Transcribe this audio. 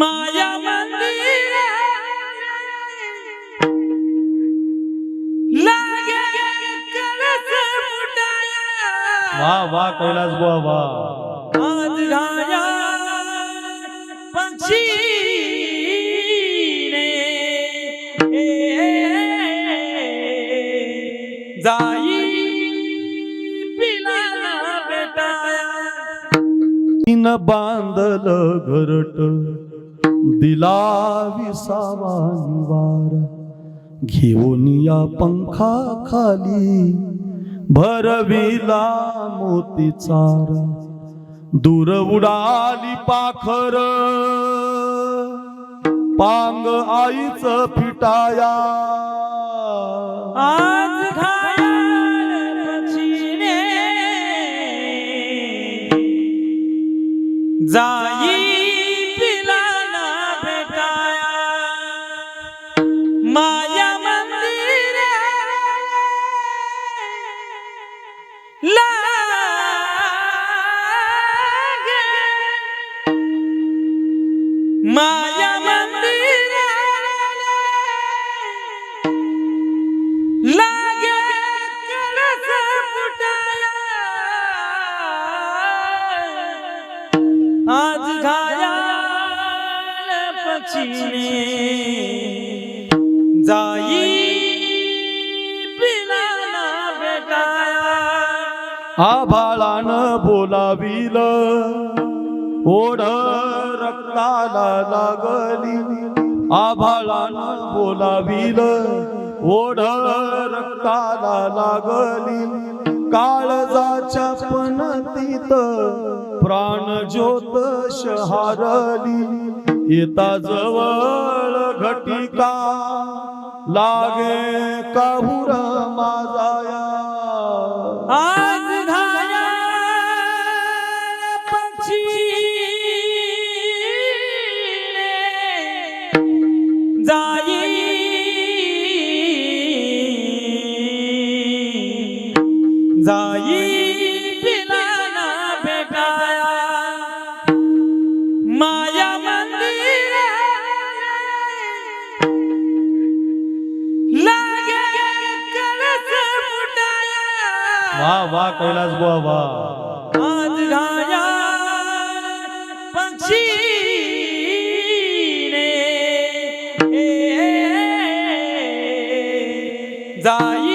माया मंदिर लागे कळस फुटाया वा वा कैलास बुवा वा आज घाया पक्षी जाई पिला बेटाया तीन बांधल घरट दिला विसावा निवार. घेऊन या पंखा खाली भरविला मोती चार. दूर उडाली पाखर. पांग आईच फिटाया. आज जाई माया मंदिर लागे कलस फुटाया. आज घायाळ पक्षीने जाई पिलाना भेटाया. आभाळान बोलाविलं. ओढ रक्ताला लागली. आभाळानं बोलाविल ओढ रक्ताला लागली. काळजाच्या पणतीत प्राण ज्योत शहारली येता जवळ घटिका लागे काहुर माझाया. आज जाई पिलाना बेकाया माया मंदिर लागे कळस मुटाया वा कैलास बाबा आज पक्षी जाई